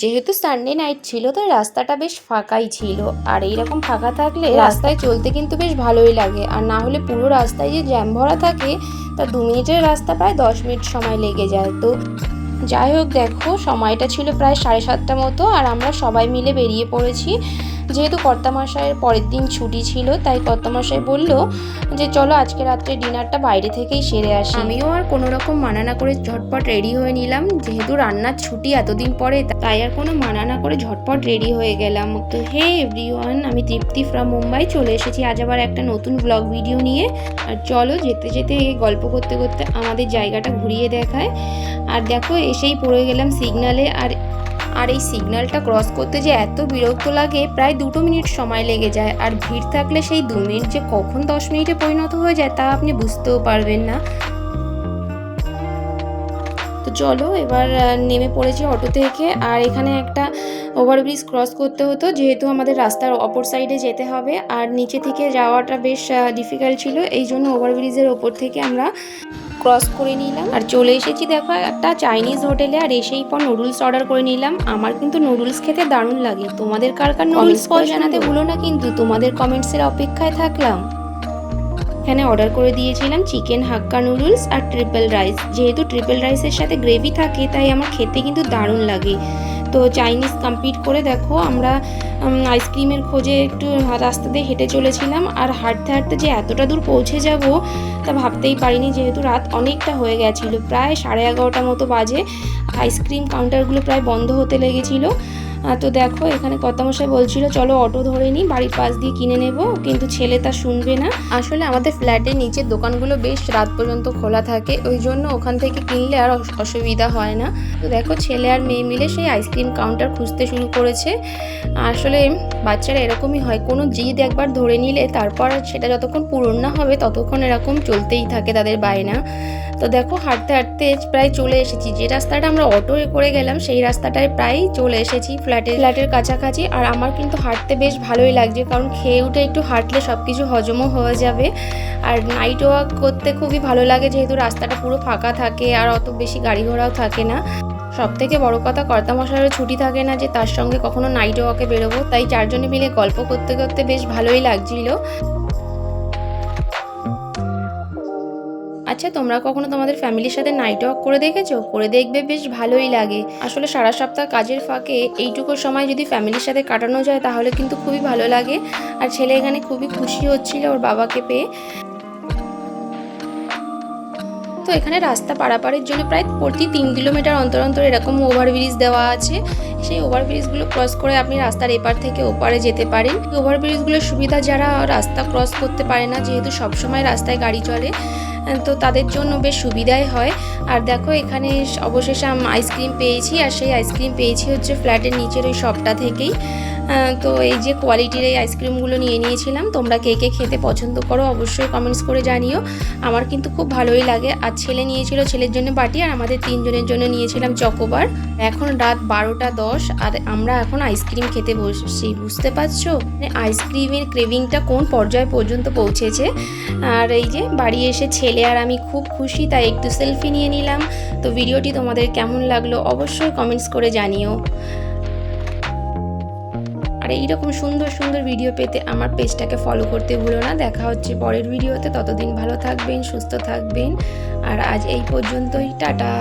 যেহেতু Sunday night ছিল তো রাস্তাটা বেশ ফাঁকাই ছিল। আর এইরকম ফাঁকা থাকলে রাস্তায় চলতে কিন্তু বেশ ভালোই লাগে। আর না হলে পুরো রাস্তায় যে জ্যাম ভরা থাকে তা দু মিনিটের রাস্তা প্রায় দশ মিনিট সময় লেগে যায়। তো যাই হোক দেখো সময়টা ছিল প্রায় সাড়ে সাতটা মতো আর আমরা সবাই মিলে বেরিয়ে পড়েছি। যেহেতু কর্তামশাইয়ের পরের দিন ছুটি ছিল, তাই কর্তামশাই বলল যে, চলো আজকে রাত্রে ডিনারটা বাইরে থেকেই সেরে আসি। আমিও আর কোনো রকম মানা না করে ঝটপট রেডি হয়ে নিলাম। যেহেতু রান্নার ছুটি এতদিন পরে, তাই আর কোনো মানা না করে ঝটপট রেডি হয়ে গেলাম। তো হে এভরিওয়ান, আমি তৃপ্তি ফ্রম মুম্বাই। চলে এসেছি আজ আবার একটা নতুন ব্লগ ভিডিও নিয়ে। আর চলো যেতে যেতে গল্প করতে করতে আমাদের জায়গাটা ঘুরিয়ে দেখায়। আর দেখো, এসেই পড়ে গেলাম সিগনালে আর আর এই সিগন্যালটা ক্রস করতে যে এত বিরক্ত লাগে, প্রায় দুটো মিনিট সময় লেগে যায়। আর ভিড় থাকলে সেই দু মিনিট যে কখন দশ মিনিটে পরিণত হয়ে যায় তা আপনি বুঝতেও পারবেন না। তো চলো এবার নেমে পড়েছি অটো থেকে। আর এখানে একটা ওভারব্রিজ ক্রস করতে হতো যেহেতু আমাদের রাস্তার অপর সাইডে যেতে হবে। আর নিচে থেকে যাওয়াটা বেশ ডিফিকাল্ট ছিল এই জন্য ওভারব্রিজের ওপর থেকে আমরা ক্রস করে নিলাম। আর চলে এসেছি দেখো একটা চাইনিজ হোটেলে আর এসেই পর নুডলস অর্ডার করে নিলাম। আমার কিন্তু নুডলস খেতে দারুণ লাগে। তোমাদের কার কার নুডলস করে জানাতে ভুলো না কিন্তু তোমাদের কমেন্টসের অপেক্ষায় থাকলাম। এখানে অর্ডার করে দিয়েছিলাম চিকেন হাক্কা নুডলস আর ট্রিপল রাইস যেহেতু ট্রিপল রাইসের সাথে গ্রেভি থাকে তাই আমার খেতে কিন্তু দারুণ লাগে। তো চাইনিজ কমপ্লিট করে দেখো, আমরা আইসক্রিমের খোঁজে একটু রাস্তা দিয়ে হেঁটে চলেছিলাম, আর হাঁটতে হাঁটতে যে এতটা দূর পৌঁছে যাব তা ভাবতেই পারিনি, যেহেতু রাত অনেকটা হয়ে গেছিল, প্রায় সাড়ে এগারোটা মতো বাজে আইসক্রিম কাউন্টারগুলো প্রায় বন্ধ হতে লেগেছিলো। তো দেখো, এখানে কর্তামশাই বলছিল, চলো অটো ধরে নিই, বাড়ির পাশ দিয়ে কিনে নেব। কিন্তু ছেলে তা শুনবে না। আসলে আমাদের ফ্ল্যাটের নিচের দোকানগুলো বেশ রাত পর্যন্ত খোলা থাকে, ওই জন্য ওখান থেকে কিনলে আর অসুবিধা হয় না। তো দেখো, ছেলে আর মেয়ে মিলে সেই আইসক্রিম কাউন্টার খুঁজতে শুরু করেছে। আসলে বাচ্চারা এরকমই হয়, কোনো জিদ একবার ধরে নিলে তারপর সেটা যতক্ষণ পূরণ না হবে, ততক্ষণ এরকম চলতেই থাকে তাদের বায়না। তো দেখো, হাঁটতে হাঁটতে প্রায় চলে এসেছি। যে রাস্তাটা আমরা অটো করে গেলাম, সেই রাস্তাটায় প্রায় চলে এসেছি। ফ্ল্যাটের ফ্ল্যাটের কাছাকাছি আর আমার কিন্তু হাঁটতে বেশ ভালোই লাগছে কারণ খেয়ে উঠে একটু হাঁটলে সব কিছু হজমও হয়ে যাবে। আর নাইট ওয়াক করতে খুবই ভালো লাগে যেহেতু রাস্তাটা পুরো ফাঁকা থাকে আর অত বেশি গাড়ি ঘোড়াও থাকে না। সব থেকে বড় কথা কর্তামশাইয়ের ছুটি থাকে না যে তার সঙ্গে কখনো নাইট ওয়াকে বেরোবো, তাই চারজনে মিলে গল্প করতে করতে বেশ ভালোই লাগছিল। আচ্ছা তোমরা কখনো তোমাদের ফ্যামিলির সাথে নাইট ওয়াক করে দেখেছ? করে দেখবে বেশ ভালোই লাগে। আসলে সারা সপ্তাহ কাজের ফাঁকে এইটুকু সময় যদি ফ্যামিলির সাথে কাটানো যায়, তাহলে কিন্তু খুবই ভালো লাগে। আর ছেলে এখানে খুবই খুশি হচ্ছিল ওর বাবাকে পেয়ে। তো এখানে রাস্তা পারাপারের জন্য প্রায় প্রতি তিন কিলোমিটার অন্তর অন্তর এরকম ওভারব্রিজ দেওয়া আছে। সেই ওভারব্রিজগুলো ক্রস করে আপনি রাস্তার এপার থেকে ওপারে যেতে পারেন। ওভারব্রিজগুলোর সুবিধা যারা রাস্তা ক্রস করতে পারে না, যেহেতু সবসময় রাস্তায় গাড়ি চলে তো তাদের জন্য বেশ সুবিধাই হয়। আর দেখো, এখানে অবশেষে আইসক্রিম পেয়েছি। আর সেই আইসক্রিম পেয়েছি হচ্ছে ফ্ল্যাটের নিচের ওই শপটা থেকেই। তো এই যে কোয়ালিটির এই আইসক্রিমগুলো নিয়ে নিয়েছিলাম, তোমরা কে কে খেতে পছন্দ করো অবশ্যই কমেন্টস করে জানিও। আমার কিন্তু খুব ভালোই লাগে। আর ছেলে নিয়েছিল ছেলের জন্য বাটি, আর আমাদের তিনজনের জন্য নিয়েছিলাম চকোবার এখন রাত বারোটা দশ, আর আমরা এখন আইসক্রিম খেতে বসছি, বুঝতে পারছ? মানে আইসক্রিমের ক্রেভিংটা কোন পর্যায় পর্যন্ত পৌঁছেছে? আর এই যে বাড়ি এসে ছেলে আর আমি খুব খুশি, তাই একটু সেলফি নিয়ে নিলাম। তো ভিডিওটি তোমাদের কেমন লাগল অবশ্যই কমেন্টস করে জানিও। আর এইরকম সুন্দর সুন্দর ভিডিও পেতে আমার পেজটাকে ফলো করতে ভুলো না। দেখা হচ্ছে পরের ভিডিওতে ততদিন ভালো থাকবেন, সুস্থ থাকবেন। আর আজ এই পর্যন্তই। টাটা।